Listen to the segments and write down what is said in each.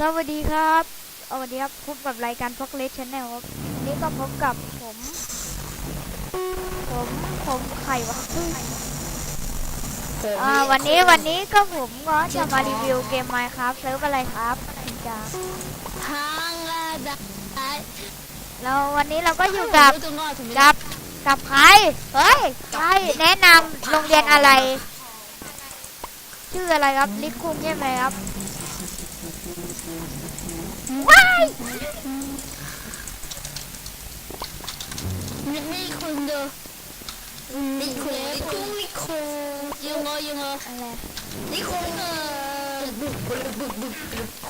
สวัสดีครับสวัสดีครับ พบกับรายการพกเลสชแนลครับวันนี้ก็พบกับผม ผม ผมไข่วะอ่าวันนี้วันนี้ก็ผมก็จะมารีวิวเกม Minecraft เซิร์ฟอะไรครับคุณจาทางละได้แล้ววันนี้เราก็อยู่กับตัวงอถึงกับกับใคร เฮ้ย ใคร แนะนำโรงเรียนอะไร ชื่ออะไรครับ ลิคุงใช่ไหมครับ ว้ายนี่คุณดูนี่คุณนี่คุณนี่คุณยังงอยังงออะไรนี่คุณเออบุกบุกบุกบุก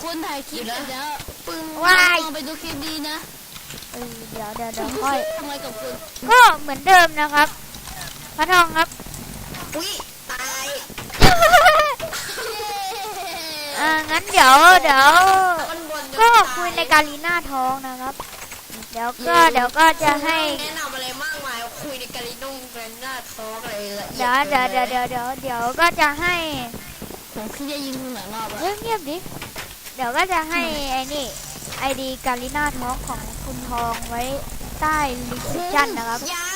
คุณถ่ายคลิปเสร็จแล้วปึ้งลองไปดูคลิปดีนะเออเดี๋ยวเดี๋ยวเดี๋ยวค่อยทำไมกับคุณก็เหมือนเดิมนะครับพระทองครับอุ้ยตายอ่างั้นเดี๋ยวเดี๋ยว มันบน ก็คุยในการลีน่าท้องนะครับ เดี๋ยวก็เดี๋ยวก็จะให้แนะนำอะไรมากมายคุยในการินุ่งกันหน้าท้องอะไรละเอีเดี๋ยวเดี๋ยวเดี๋ยวเดี๋ยวเดี๋ยวเดี๋ยวก็จะให้ผมคิดจะยิงคุณหลายรอบแล้วเฮ้ยเงียบดิเดี๋ยวก็จะให้ไอ้นี่ไอดีการลีน่าท้องของคุณทองไว้ใต้ลิสชั่นนะครับยา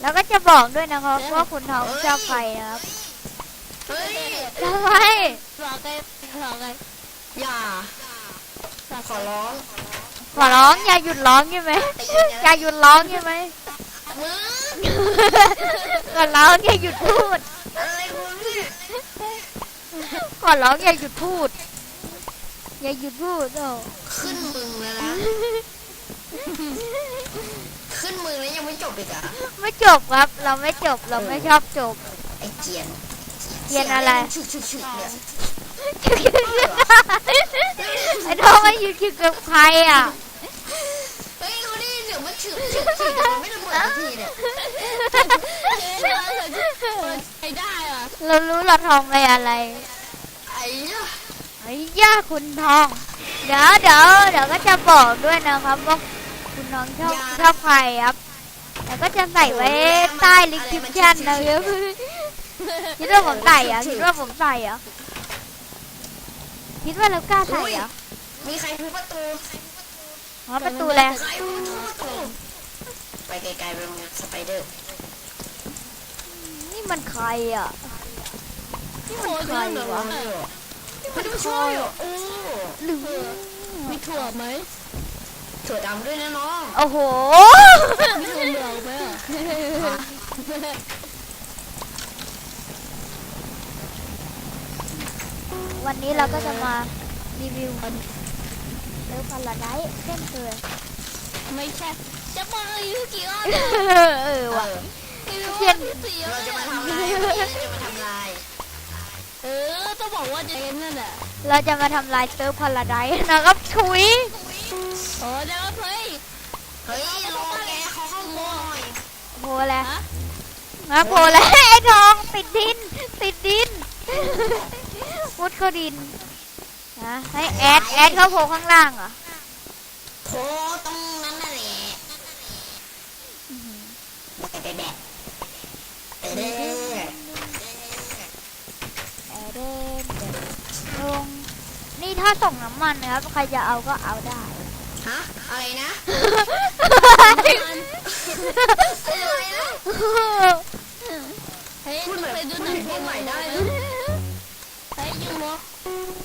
แล้วก็จะบอกด้วยนะครับว่าคุณทองชอบใครนะครับเฮ้ยทำไมหลอกไงหลอกไงอย่า ขอร้องขอร้องอย่าหยุดร้องใช่ไหมอย่าหยุดร้องใช่ไหมมึงขอร้องอย่าหยุดพูดอะไรคุณพี่ขอร้องอย่าหยุดพูด อย่าหยุดพูดโอ้ขึ้นมึงแล้วนะขึ้นมึงแล้วยังไม่จบอีกอะไม่จบครับ เราไม่จบเราไม่ชอบจบไอเจียนเจียนอะไรฉุกฉุกฉุกเนี่ย ไอ้ทองมาอยู่คิดกับใครอะเฮ้ยเขาได้ยินเสียงมันฉุกฉุกฉุกแต่มันไม่ระเบิดสักทีเนี่ยไอ้ได้อะเรารู้เราทองไปอะไรไอ้ย่ะไอ้ย่าคุณทอง เดี๋ยวเดี๋ยวเดี๋ยวก็จะบอกด้วยนะครับว่าคุณน้องชอบชอบใครครับแล้วก็จะใส่ไว้ใต้ลิคริปชันนะครับคิดว่าผมใส่เหรอะคิดว่าผมใส่เหรอะ คิดว่าเรากล้าใส่เหรอะมีใครทุบประตูอ๋อประตูแล้วใครทุบประตูไปไกลๆเป็นสไปเดอร์ นี่มันใครอะ นี่มันใครวะไม่ต้องช่วยอะโอ้หรือมีถั่วไหมถั่วดำด้วยนะน้อง โอ้โหมีถั่วเหลืองไหมอะ วันนี้เราก็จะมารีวิวเลิฟพาราไดซ์เช่นเคยไม่ใช่ จะมาอยู่กี่รอบเออว่ะเช่นเราจะมาทำลายเราจะมาทำลาย เออต้องบอกว่าจะนั่นแหละเราจะมาทำลายเซิร์ฟพาราไดซ์นะครับชุยโอ้เดี๋ยวเฮ้ยเฮ้ยรอแกเขาเข้าโมยโผล่แล้วมาโผล่แล้วไอ้ทองติดดินติดดิน มุดเข้าดินนะให้แอดแอดเข้าโผล่ข้างล่างเหรอโถตรงนั้นน่ะแหละแบะแบะเออแอดเดนลงนี่ถ้าส่งน้ำมันนะครับ ใครจะเอาก็เอาได้ ฮะ อะไรนะอะไรนะเฮ้ยไปดูหนังเพลงใหม่ได้นะเฮ้ยยูโม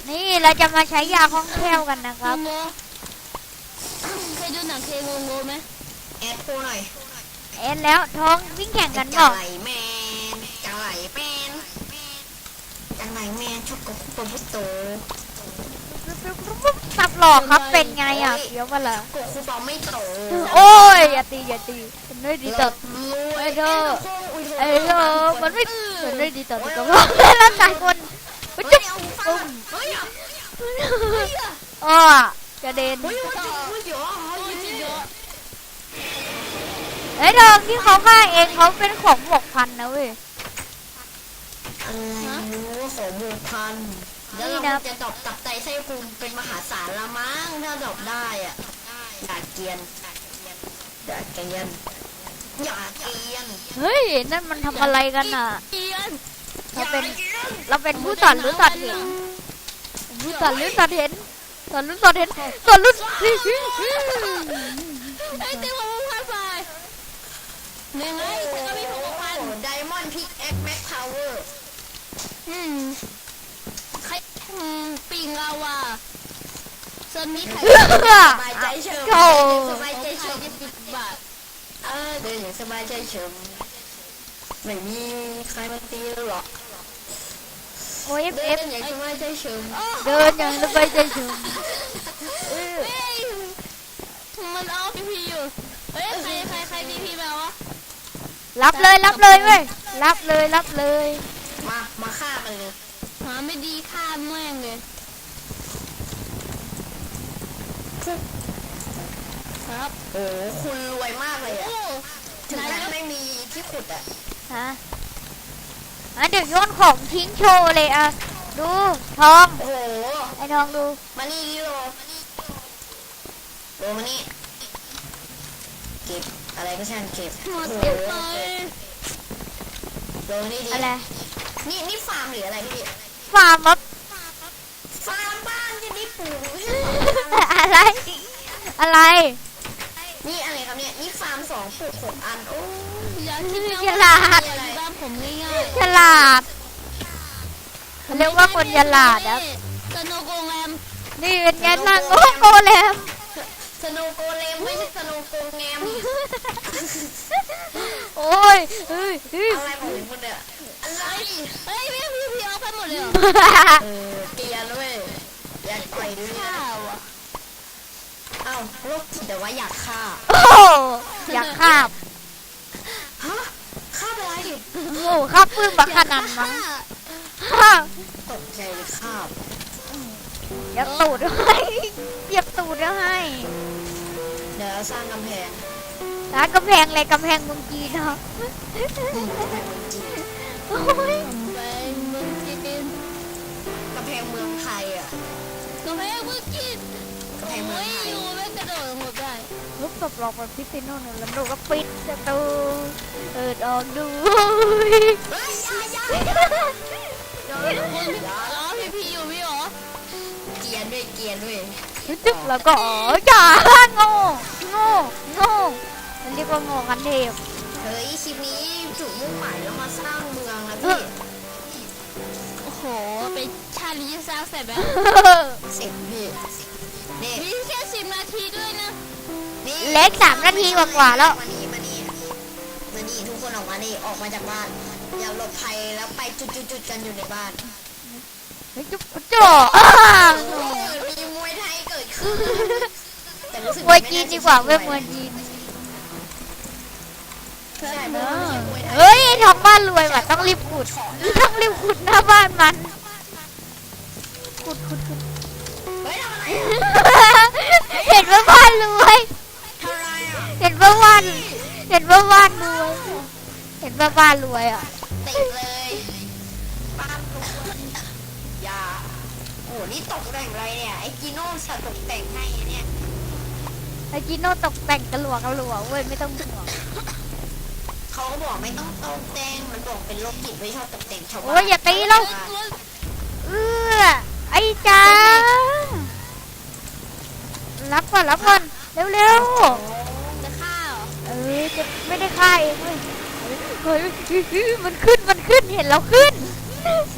นี่เราจะมาใช้ยาคล่องแคล่วกันนะคยูรับ โมเคยดูหนังเพลงโงโงไหมแอดโปหน่อยเอ็นแล้วท้องวิ่งแข่งกันบจัองกไหลแมนจังไหลแมนจังไหลแมนชอบกับคุปปุตโต สับหลอกครับเป็นไงอะเดี๋ยวมาละกคุปปอไม่โตโอ้ยอย่าตีอย่าตีมันไม่ดีต่อไอ้เธอไอ้เธอมันไม่มันไม่ดีต่อสุขภาพร่างกายคนไป เฮ้จุ๊ยบเอาฟังเฮ้ยอ้อจะเด่นเฮ้ยมันเยอะมันเยอะไอ้ทองที่เขาฆ่าเองเขาเป็นของหมกพันนะเว้ยอะไรรู้สมบูรณ์พันแล้วเราจะดอกตับไตไส้พุงเป็นมหาศาลละมั้งถ้าดอกได้อะอย่าเกียนอย่าเกียนอย่าเกียนเฮ้ย นั่นมันทำอะไรกันอะ เกียน เราเป็นเราเป็นผู้สอนหรือสอนเห็นรู้สอนรู้สอนเห็นสอนรู้สอนเห็นสอนรู้ไอ้เต็มของพันไฟหนึ่งไอ้ฉันก็มีหกพันไดมอนด์พิกแอ็กแม็กพาวเวอร์อืมใครปิงลาวาส่วนนี้ใครสบายใจเฉิมสบายใจเฉิมจะปิดบาทเออเดินอย่างสบายใจเฉิมไม่มีใครมาตีหรอก โอ้ยเดิเอฟนอย่างสบายใจเฉิมเดินอย่างสบายใจเฉยเออเฮ้ยมันเอาพีพีอยู่ เฮ้ยใครใครใครพีพีมาวะรับเลยรับเลยเว้ยรับเลยรับเลยมามาฆ่ามันเลยหาไม่ดีฆ่าแม่งเลยครับโอ้โหคุณรวยมากเลยโอ้อะถึงนายขั้นกไม่มีที่ขุดอะฮะ อะเดี๋ยวโยนของทิ้งโชว์เลยอะ ดูทอง โอ้โห ไอ้ทองดูมานี่ดิโลโลมานี่ เก็บอะไรก็ช่างเก็บหมโอ้ดโหเต็มเลยโลมานี่ดิอะไรนี่นี่ฟาร์มหรืออะไรพี่ฟาร์มครับฟาร์มบ้านจะได้ปลูกอะไร อะไร นี่อะไรครับเนี่ย นี่ฟาร์มสองปลูกหกอัน โอ้อย่าคิดนะฉลาดอย่าอยู่บ้าน ผมง่ายฉลาดเขาเรียกว่าคนฉลาดครับสโนโกงแรมนี่เป็นไงนั่งโอ้โกแลมสโนว์โกเลมไม่ใช่สโนว์โกแงมโอ้ยเฮ้ยเฮ้ยอะไรของคุณเนี่ยอะไรเฮ้ยพี่พี่พี่เอาไปหมดเลยเหรอเออเกลียนเว้ยอยากต่อยด้วยข้าวอะเอ้าโรคจิตแต่ว่าอยากฆ่าโอ้อยากข้ามฮะฆ่า ไปอะไรโอ้ข้าปื้มบักขนาดมั้งข้าตกใจเลยฆ่าเหยับตูดให้เหยับตูดให้ เดี๋ยวเราสร้างกำแพงร้านกำแพงอะไรกำแพงเมืองจีนเนาะอืมกำแพงเมืองจีนโอ้ยไปเมืองจีนกำแพงเมือง ลุกตบหลอกแบบพิซซิโน่นแล้วดูก็ปิดประตูเปิดออกดูอยาอยาล้อพี่พี่อยู่พี่หรอเกียนด้วยเกียนด้วยจึ๊กแล้วก็อ๋อจ้าโง่โง่โง่มันเรียกว่าโง่กันเทพเฮ้ยคลิปนี้จุดมุ่งหมายแล้วมาสร้างเมืองนะพี่โอ้โหเป็นชาลีสร้างเสร็จแล้วสิบพี่นี่มีแค่สิบนาทีด้วยนะ เล็กสามนาทีกว่าๆแล้ว มานี่มานี่มานี่ทุกคนออกมานี่ออกมาจากบ้าน อย่าหลบภัยแล้วไปจุดๆๆกันอยู่ในบ้านเฮ้ยจุ๊บจ่ออ้าวโอ้ยมีมวยไทยเกิดขึ้นแต่รู้สึกมวยจีนดีกว่าเว้ยมวยจีนใช่เพราะว่าไม่ใช่มวยไทยเฮ้ยไอ้ทองบ้านรวยว่ะต้องรีบขุดต้องรีบขุดหน้าบ้านมัน ขุดขุดขุด เฮ้ยทำอะไรเห็นว่าบ้านรวย นว่าบ้านเห็นว่าบ้านรวยเห็นว่าบ้านรวยอะ ติดเลยบ้านรวยอย่าโอ้นี่ตกแต่งอะไรเนี่ยไอ้กิโน่สตกแต่งให้เนี่ยไอ้จิโน่ตกแต่งกระหลัวกระหลัวเว้ยไม่ต้องห่วงเขาก็บอกไม่ต้องตกแต่งมันบอกเป็นโรคจิตไม่ชอบตกแต่งชาวบ้านโอ้ยอย่าตีเราเออไอ้จ้ารับก่อนรับก่อนเร็วจะฆ่าเหรอ ๆเออ จะไม่ได้ฆ่าเองเว้ยเฮ้ยมันขึ้นมันขึ้นเห็นเราขึ้น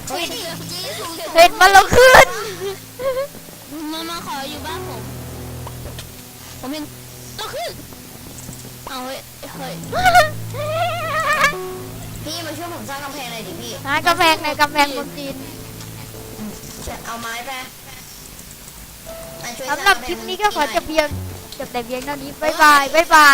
เฮ้ยจีสูงเห็นมันเราขึ้น มามาขออยู่บ้านผม ผมเห็นต้องขึ้น เอาเฮ้ยเฮ้ยพี่มาช่วยผมสร้างกำแพงหน่อยดิพี่หากำแพงในกำแพงเมืองจีนเอาไม้ไปมาช่วยสำหรับคลิปนี้ก็ขอจบเพียงจบแต่เพียงเท่านี้ บ๊ายบาย บ๊ายบาย